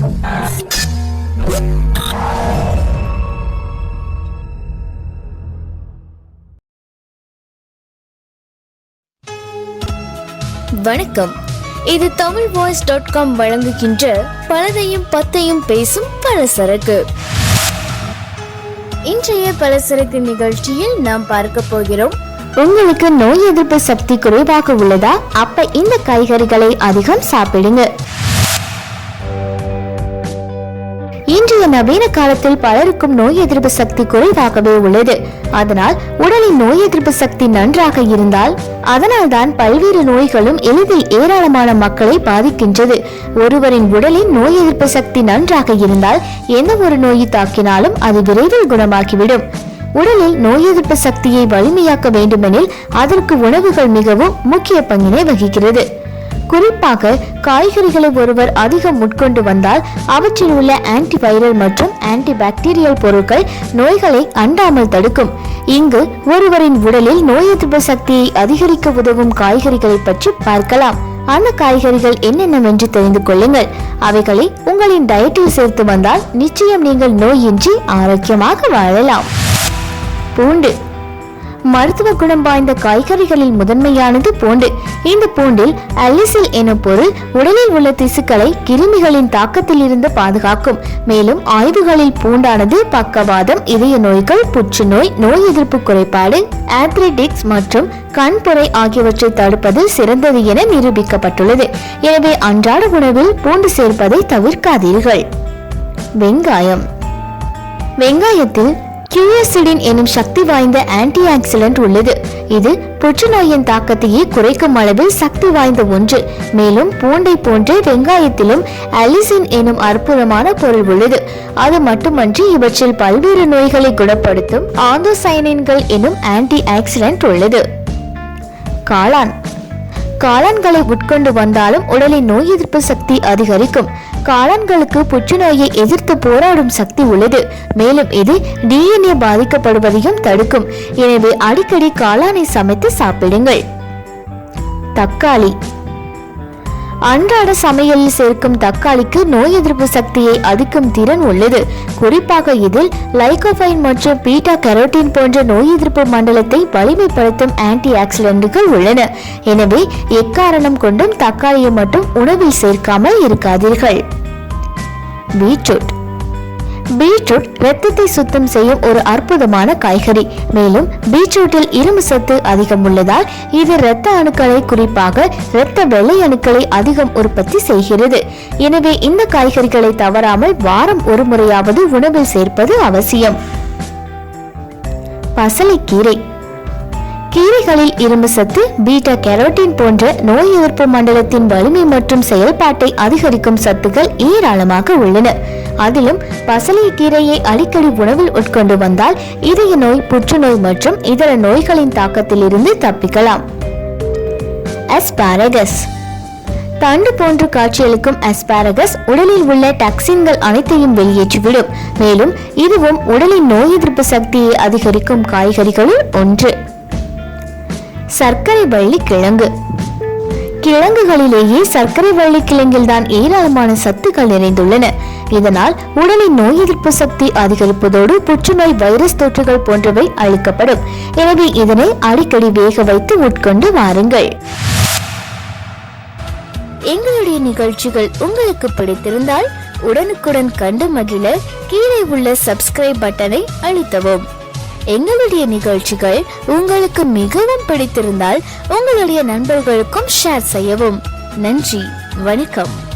வணக்கம். இது Tamil voice dot com வழங்குகின்ற பலதையும் பத்தையும் பேசும் பலசரக்கு. இன்றைய பலசரக்கு நிகழ்ச்சியில் நாம் பார்க்க போகிறோம். உங்களுக்கு நோய் எதிர்ப்பு சக்தி குறைவாக உள்ளதா? அப்ப இந்த காய்கறிகளை அதிகம் சாப்பிடுங்க. இன்றைய நவீன காலத்தில் பலருக்கும் நோய் எதிர்ப்பு சக்தி குறைவாகவே உள்ளது. அதனால் உடலின் நோய் எதிர்ப்பு சக்தி நன்றாக இருந்தால் அதனால்தான் பல்வேறு நோய்களும் எளிதில் ஏராளமான மக்களை பாதிக்கின்றது. ஒருவரின் உடலின் நோய் எதிர்ப்பு சக்தி நன்றாக இருந்தால் எந்த ஒரு நோயை தாக்கினாலும் அது விரைவில் குணமாகிவிடும். உடலில் நோய் எதிர்ப்பு சக்தியை வலிமையாக்க வேண்டுமெனில் அதற்கு உணவுகள் மிகவும் முக்கிய பங்கினை வகிக்கிறது. குறிப்பாக காய்கறிகளை ஒருவர் அதிகம் உட்கொண்டு வந்தால் அவற்றில் உள்ள ஆன்டிவைரல் மற்றும் ஆன்டி பாக்டீரியல் பொருட்கள் நோய்களை அண்டாமல் தடுக்கும். இங்கு ஒருவரின் உடலில் நோய் எதிர்ப்பு சக்தியை அதிகரிக்க உதவும் காய்கறிகளை பற்றி பார்க்கலாம். அந்த காய்கறிகள் என்னென்னவென்று தெரிந்து கொள்ளுங்கள். அவைகளை உங்களின் டயட்டில் சேர்த்து வந்தால் நிச்சயம் நீங்கள் நோயின்றி ஆரோக்கியமாக வாழலாம். பூண்டு. மருத்துவ குணம் வாய்ந்த காய்கறிகளில் முதன்மையானது பூண்டு. இந்த பூண்டில் அலிசில் எனும் பொருள் உடலில் உள்ள திசுக்களை கிருமிகளின் தாக்கத்தில் இருந்து பாதுகாக்கும். மேலும் ஆய்வுகளில் பூண்டானது பக்கவாதம் இதய நோய்கள் புற்றுநோய் நோய் எதிர்ப்பு குறைபாடு ஆத்ரிடிக்ஸ் மற்றும் கண்புரை ஆகியவற்றை தடுப்பது சிறந்தது என நிரூபிக்கப்பட்டுள்ளது. எனவே அன்றாட உணவில் பூண்டு சேர்ப்பதை தவிர்க்காதீர்கள். வெங்காயம். வெங்காயத்தில் கியூஎசிடின் எனும் சக்தி வாய்ந்த ஆன்டி ஆக்சிடென்ட் உள்ளது. இது புற்றுநோயின் தாக்கத்தையே குறைக்கும் அளவில் சக்தி வாய்ந்த ஒன்று. மேலும் பூண்டை போன்று வெங்காயத்திலும் அலிசின் எனும் அற்புதமான பொருள் உள்ளது. அது மட்டுமன்றி இவற்றில் பல்வேறு நோய்களை குணப்படுத்தும் ஆந்தோசைனின்கள் எனும் ஆன்டி ஆக்சிடென்ட் உள்ளது. காளான். காளான்களை உட்கொண்டு வந்தாலும் உடலின் நோய் எதிர்ப்பு சக்தி அதிகரிக்கும். காளான்களுக்கு புற்றுநோயை எதிர்த்து போராடும் சக்தி உள்ளது. மேலும் இது டிஎன்ஏ பாதிக்கப்படுவதையும் தடுக்கும். எனவே அடிக்கடி காளானை சமைத்து சாப்பிடுங்கள். தக்காளி அன்றாட சமையலில் சேர்க்கும் தக்காளிக்கு நோய் எதிர்ப்பு சக்தியை அதிக்கும் திறன் உள்ளது. குறிப்பாக இதில் லைகோபைன் மற்றும் பீட்டா கரோட்டின் போன்ற நோய் எதிர்ப்பு மண்டலத்தை வலிமைப்படுத்தும் ஆன்டி ஆக்சிடென்ட்டுகள் உள்ளன. எனவே எக்காரணம் கொண்டும் தக்காளியை மட்டும் உணவில் சேர்க்காமல் இருக்காதீர்கள். பீட்ரூட். பீட்ரூட் ரத்தத்தை சுத்தம் செய்யும் ஒரு அற்புதமான காய்கறி. மேலும் பீட்ரூட்டில் இரும்பு சத்து அதிகம் உள்ளதால் இது இரத்த அணுக்களை குறிப்பாக இரத்த வெள்ளை அணுக்களை அதிகம் உற்பத்தி செய்கிறது. எனவே இந்த காய்கறிகளை தவறாமல் வாரம் ஒரு முறையாவது உணவில் சேர்ப்பது அவசியம். பசலைக்கீரை. கீரைகளில் இரும்பு சத்து பீட்டா கேரோட்டின் போன்ற நோய் எதிர்ப்பு மண்டலத்தின் வலிமை மற்றும் செயல்பாட்டை அதிகரிக்கும் சத்துக்கள் ஏராளமாக உள்ளன. அதிலும் பசலை கீரையை அடிக்கடி உணவில் உட்கொண்டு வந்தால் இதய நோய் புற்றுநோய் மற்றும் இதர நோய்களின் தாக்கத்தில் இருந்து தப்பிக்கலாம். அஸ்பாரகஸ். தண்டு போன்று காட்சியளிக்கும் அஸ்பாரகஸ் உடலில் உள்ள டாக்சின்கள் அனைத்தையும் வெளியேற்றிவிடும். மேலும் இதுவும் உடலின் நோய் எதிர்ப்பு சக்தியை அதிகரிக்கும் காய்கறிகளில் ஒன்று. சர்க்கரை வள்ளி கிழங்கு கிழங்குகளிலேயே சர்க்கரை வள்ளி கிழங்கில் தான் ஏராளமான சத்துக்கள் நிறைந்துள்ளன. இதனால் உடலின் நோய் எதிர்ப்பு சக்தி அதிகரிப்பதோடு புற்றுநோய் வைரஸ் தொற்றுகள் போன்றவை அழிக்கப்படும். எனவே இதனை அடிக்கடி வேக வைத்து உட்கொண்டு வாருங்கள். எங்களுடைய நிகழ்ச்சிகள் உங்களுக்கு பிடித்திருந்தால் உடனுக்குடன் கண்டு மகிழ கீழே உள்ள சப்ஸ்கிரைப் பட்டனை அழுத்தவும். எங்களுடைய நிகழ்ச்சிகள் உங்களுக்கு மிகவும் பிடித்திருந்தால் உங்களுடைய நண்பர்களுக்கும் ஷேர் செய்யவும். நன்றி வணக்கம்.